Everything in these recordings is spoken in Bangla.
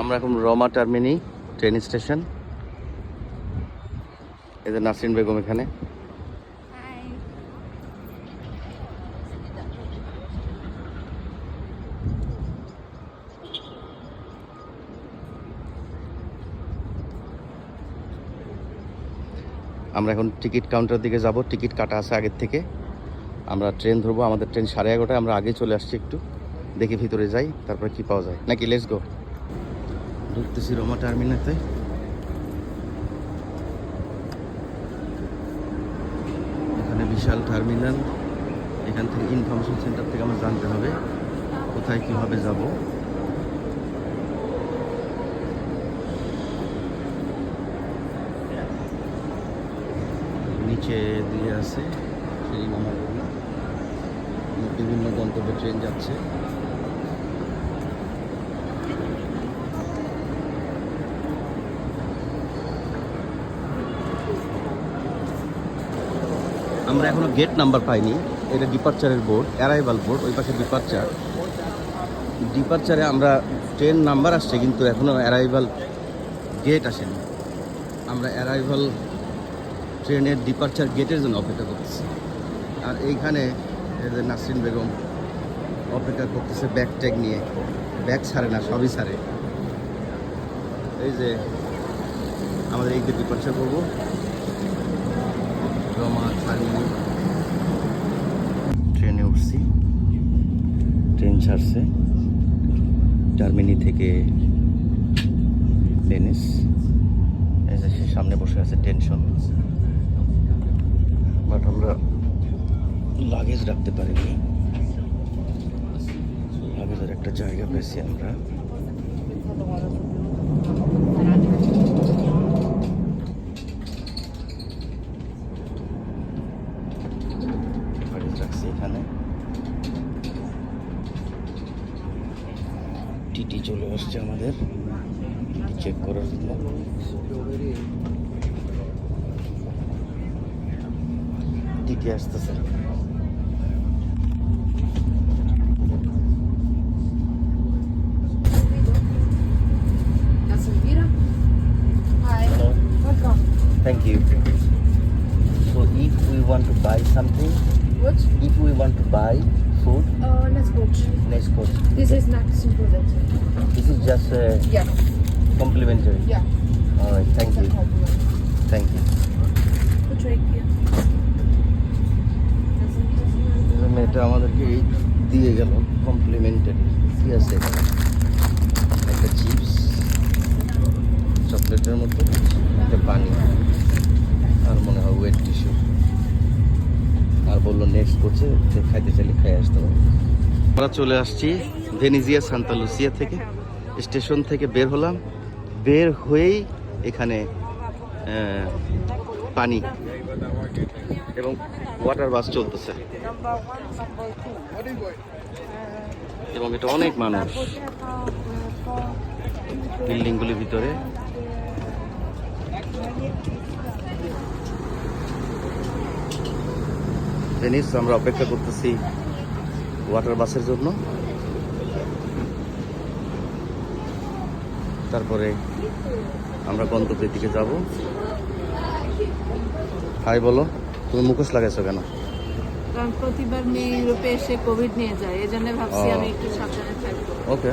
আমরা এখন রমা টার্মিনি ট্রেন স্টেশন। এদের নাসরিন বেগম এখানে। আমরা এখন টিকিট কাউন্টার দিকে যাব। টিকিট কাটা আছে আগের থেকে। আমরা ট্রেন ধরবো। আমাদের ট্রেন সাড়ে এগারোটায়। আমরা আগে চলে আসছি একটু। দেখি ভিতরে যাই, তারপরে কি পাওয়া যায়। নাকি লেটস গো ঢুকতেছি রোমা টার্মিনাতে এখানে বিশাল টার্মিনাল এখান থেকে ইনফরমেশন সেন্টার থেকে আমরা জানতে হবে, কোথায় কীভাবে যাব। নিচে দিয়ে আছে নামার বিভিন্ন গন্তব্যে ট্রেন যাচ্ছে। আমরা এখনও গেট নাম্বার পাইনি। এটা ডিপার্চারের বোর্ড অ্যারাইভাল বোর্ড ওই পাশে ডিপার্চার ডিপার্চারে আমরা ট্রেন নাম্বার আসছে, কিন্তু এখনও অ্যারাইভাল গেট আসেনি। আমরা অ্যারাইভাল ট্রেনের ডিপার্চার গেটের জন্য অপেক্ষা করতেছি। আর এইখানে এই নাসরিন বেগম অপেক্ষা করতেছে ব্যাগ ট্যাগ নিয়ে। ব্যাগ ছাড়ে না, সবই ছাড়ে। এই যে আমাদের এই ডিপার্চার করব। রমা টার্মিনাল ট্রেনে উঠছি। ট্রেন ছাড়ছে। জার্মানি থেকে ভেনিস এই যে সে সামনে বসে আছে টেনশন বাট আমরা লাগেজ রাখতে পারিনি। লাগেজের একটা জায়গা পেয়েছি আমরা লাগেজ রাখছি এখানে টিটি চলে আসছে আমাদের টিটি চেক করার জন্য টিটি আসতেছে. Thank you. So if we want to buy something, What? if we want to buy food, Uh, let's go. next course. This is not included. This is just uh, Yeah. complimentary. Yeah. All right, thank It's you. Thank you. Good trade here. মেয়েটা আমাদেরকে এই দিয়ে গেল কমপ্লিমেন্টারি কি আছে একটা চিপস চকলেটের মতো একটা পানি আর মনে হয় ওয়েট টিস্যু আর বলল নেক্সট করছে খাইতে চাইলে খাই আসতে হবে। আমরা চলে আসছি ভেনিজিয়া, সান্তা লুসিয়া থেকে। স্টেশন থেকে বের হলাম। বের হয়েই এখানে পানি এবং ওয়াটার বাস চলতেছে। এবং এটা অনেক মানুষ। বিল্ডিংগুলির ভিতরে। ভেনিস আমরা অপেক্ষা করতেছি ওয়াটার বাসের জন্য। তারপরে আমরা গন্তব্যের দিকে যাব। হাই বলো তুমি মুখোশ লাগাইছো কেন? কারণ প্রতিবার মেয়ে ইউরোপে এসে কোভিড নিয়ে যায় এই জন্য ভাবছি আমি একটু সাবধানে থাকব। ওকে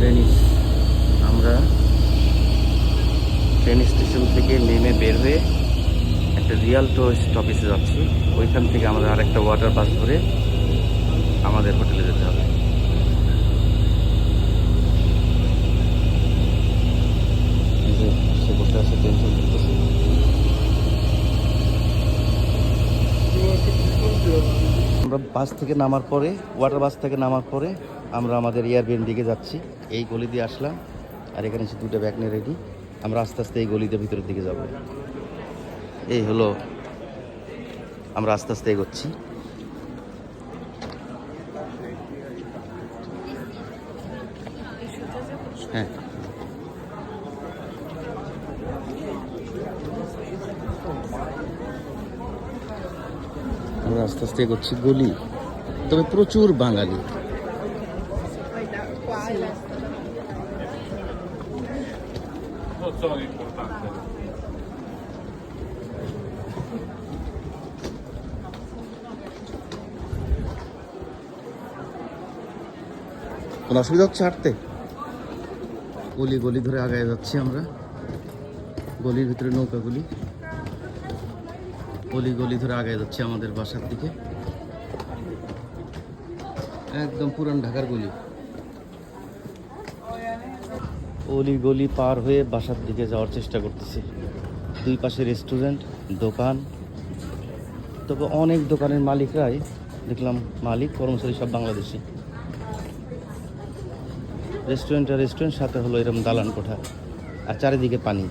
ভেনিস আমরা ট্রেন স্টেশন থেকে নেমে বের হয়ে একটা রিয়াল টো স্টপেজে যাচ্ছি। ওইখান থেকে আমাদের আরেকটা ওয়াটার বাস ধরে আমাদের হোটেলে যেতে হবে। আমরা বাস থেকে নামার পরে, ওয়াটার বাস থেকে নামার পরে আমরা আমাদের এয়ারবিএন দিকে যাচ্ছি। এই গলি দিয়ে আসলাম, আর এখানে এসে দুটো ব্যাগ নিয়ে রেডি আমরা আস্তে আস্তে এই গলিতে ভিতরের দিকে যাব। এই হলো আমরা আস্তে আস্তে এগোচ্ছি। হ্যাঁ। আমরা আস্তে আস্তে এগোচ্ছি গলি। তবে প্রচুর বাঙালি। কোনো অসুবিধা হচ্ছে হাঁটতে? গলি গলি ধরে আগায় যাচ্ছি আমরা। গলির ভিতরে নৌকাগুলি। গলি গলি ধরে আগায় যাচ্ছি আমাদের বাসার দিকে। একদম পুরান ঢাকার গলি। অলি গলি পার হয়ে বাসার দিকে যাওয়ার চেষ্টা করতেছি। দুই পাশে রেস্টুরেন্ট দোকান। তবে অনেক দোকানের মালিকরাই দেখলাম মালিক, কর্মচারী সব বাংলাদেশি। রেস্টুরেন্ট আর রেস্টুরেন্ট সাথে হলো এরকম দালান কোঠা, আর চারিদিকে পানি।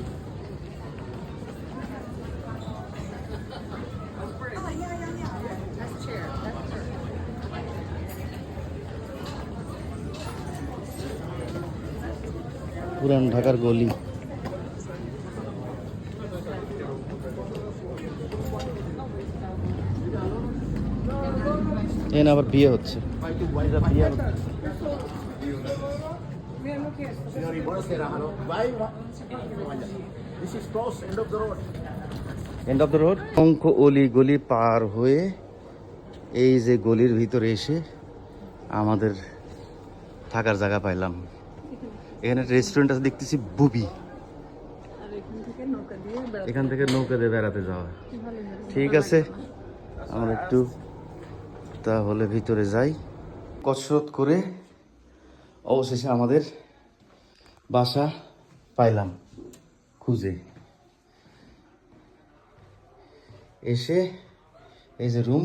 পুরান ঢাকার গলি। এখানে আবার বিয়ে হচ্ছে. এন্ড অফ দ্য রোড অঙ্ক অলি গলি পার হয়ে এই যে গলির ভিতরে এসে আমাদের থাকার জায়গা পাইলাম। এখানে একটা রেস্টুরেন্ট আছে দেখতেছি বুবি। এখান থেকে নৌকা দিয়ে বেড়াতে যাওয়া। ঠিক আছে। আমরা একটু তাহলে ভিতরে যাই। কসরত করে অবশেষে আমাদের বাসা পাইলাম খুঁজে। এসে এই যে রুম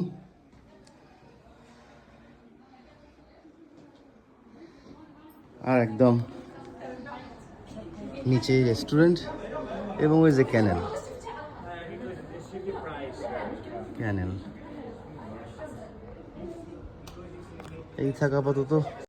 আর একদম নিচে রেস্টুরেন্ট এবং ওই যে ক্যানেল ক্যানেল এই থাকা আপাতত।